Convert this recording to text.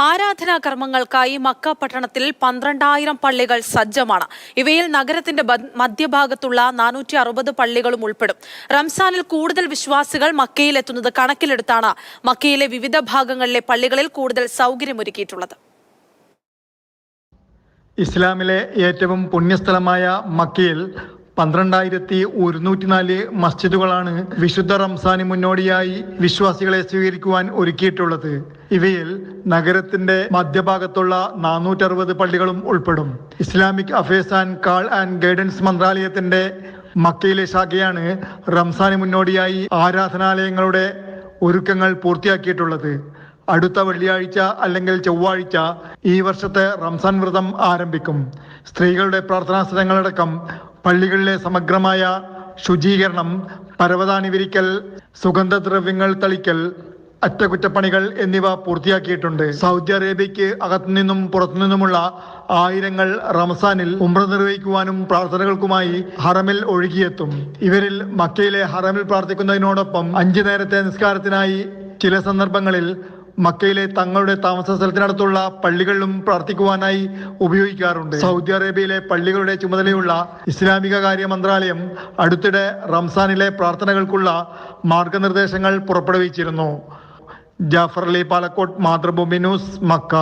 ആരാധനാ കർമ്മങ്ങൾക്കായി മക്ക പട്ടണത്തിൽ പന്ത്രണ്ടായിരം പള്ളികൾ സജ്ജമാണ്. ഇവയിൽ നഗരത്തിന്റെ മധ്യഭാഗത്തുള്ള നാനൂറ്റി അറുപത് പള്ളികളും ഉൾപ്പെടും. റംസാനിൽ കൂടുതൽ വിശ്വാസികൾ മക്കയിലെത്തുന്നത് കണക്കിലെടുത്താണ് മക്കയിലെ വിവിധ ഭാഗങ്ങളിലെ പള്ളികളിൽ കൂടുതൽ സൗകര്യമൊരുക്കിയിട്ടുള്ളത്. ഇസ്ലാമിലെ ഏറ്റവും പുണ്യസ്ഥലമായ മക്കയിൽ പന്ത്രണ്ടായിരത്തി ഒരുന്നൂറ്റിനാല് മസ്ജിദുകളാണ് വിശുദ്ധ റംസാന് മുന്നോടിയായി വിശ്വാസികളെ സ്വീകരിക്കുവാൻ ഒരുക്കിയിട്ടുള്ളത്. ഇവയിൽ നഗരത്തിന്റെ മധ്യഭാഗത്തുള്ള നാനൂറ്ററുപത് പള്ളികളും ഉൾപ്പെടും. Islamic affairs and call and guidance മന്ത്രാലയത്തിന്റെ മക്കയിലെ ശാഖയാണ് റംസാന് മുന്നോടിയായി ആരാധനാലയങ്ങളുടെ ഒരുക്കങ്ങൾ പൂർത്തിയാക്കിയിട്ടുള്ളത്. അടുത്ത വെള്ളിയാഴ്ച അല്ലെങ്കിൽ ചൊവ്വാഴ്ച ഈ വർഷത്തെ റംസാൻ വ്രതം ആരംഭിക്കും. സ്ത്രീകളുടെ പ്രാർത്ഥനാ സ്ഥലങ്ങളടക്കം പള്ളികളിലെ സമഗ്രമായ ശുചീകരണം പരവതാനി വിരിക്കൽ സുഗന്ധദ്രവ്യങ്ങൾ തളിക്കൽ അറ്റകുറ്റപ്പണികൾ എന്നിവ പൂർത്തിയാക്കിയിട്ടുണ്ട്. സൗദി അറേബ്യയ്ക്ക് അകത്തുനിന്നും പുറത്തുനിന്നുമുള്ള ആയിരങ്ങൾ റംസാനിൽ ഉമ്ര നിർവഹിക്കുവാനും പ്രാർത്ഥനകൾക്കുമായി ഹറമിൽ ഒഴുകിയെത്തും. ഇവരിൽ മക്കയിലെ ഹറമിൽ പ്രാർത്ഥിക്കുന്നതിനോടൊപ്പം അഞ്ചു നേരത്തെ നിസ്കാരത്തിനായി ചില സന്ദർഭങ്ങളിൽ മക്കയിലെ തങ്ങളുടെ താമസ സ്ഥലത്തിനടുത്തുള്ള പള്ളികളിലും പ്രാർത്ഥിക്കുവാനായി ഉപയോഗിക്കാറുണ്ട്. സൗദി അറേബ്യയിലെ പള്ളികളുടെ ചുമതലയുള്ള ഇസ്ലാമിക കാര്യ മന്ത്രാലയം അടുത്തിടെ റംസാനിലെ പ്രാർത്ഥനകൾക്കുള്ള മാർഗനിർദ്ദേശങ്ങൾ പുറപ്പെടുവിച്ചിരുന്നു. Jafar Ali Palakkot Mathrubhumi news Mecca.